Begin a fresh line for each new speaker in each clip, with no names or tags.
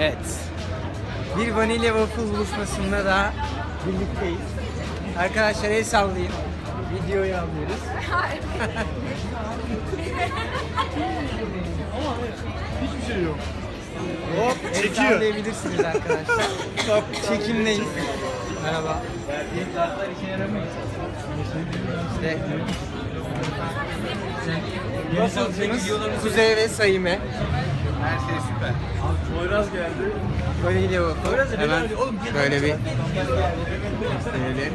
Evet. Bir vanilya waffle buluşmasında daha birlikteyiz. Arkadaşlar el sallayın. Videoyu alıyoruz.
Hiçbir şey yok.
Hop el
çekiyor.
sallayabilirsiniz arkadaşlar. Çekimdeyiz. Merhaba. İşte Wafflecımız Kuzey ve Sayime.
Poyraz geldi.
Vanilya waffle. Hemen böyle bir gösterelim.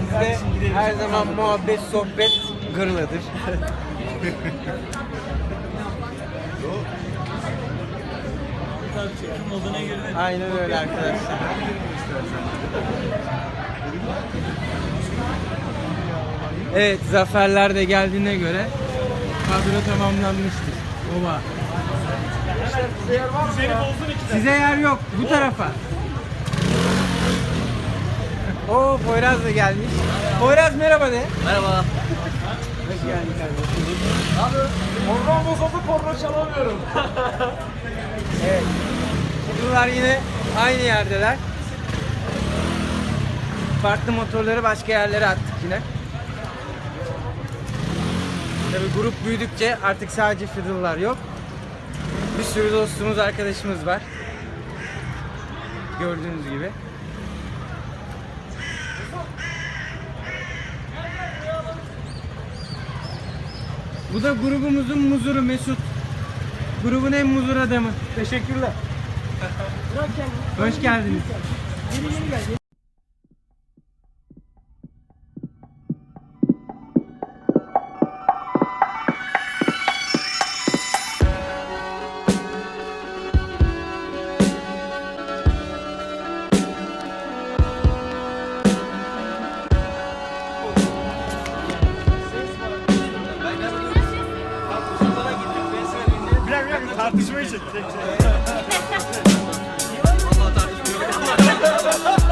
Bizde her zaman muhabbet, sohbet gırladır. Aynen öyle arkadaşlar. Evet, zaferler de geldiğine göre kadro tamamlanmıştır. Oba. Size yer yok, bu tarafa. Oo, Poyraz da gelmiş. Poyraz merhaba de.
Merhaba.
Hoş geldin kardeşim.
Korna bozuldu korna çalamıyorum.
Evet. Bunlar yine aynı yerdeler. Farklı motorları başka yerlere attık yine. Tabii grup büyüdükçe artık sadece fiddle'lar yok. Bir sürü dostumuz, arkadaşımız var. Gördüğünüz gibi. Bu da grubumuzun muzuru Mesut. Grubun en muzur adamı.
Teşekkürler.
Hoş geldiniz.
Bir dakika bir dakika tartışmayı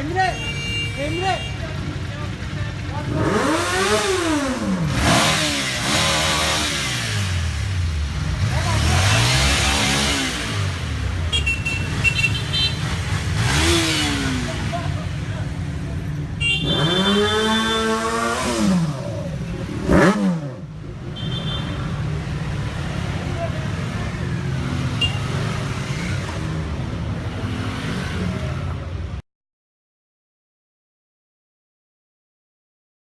Emre! Emre!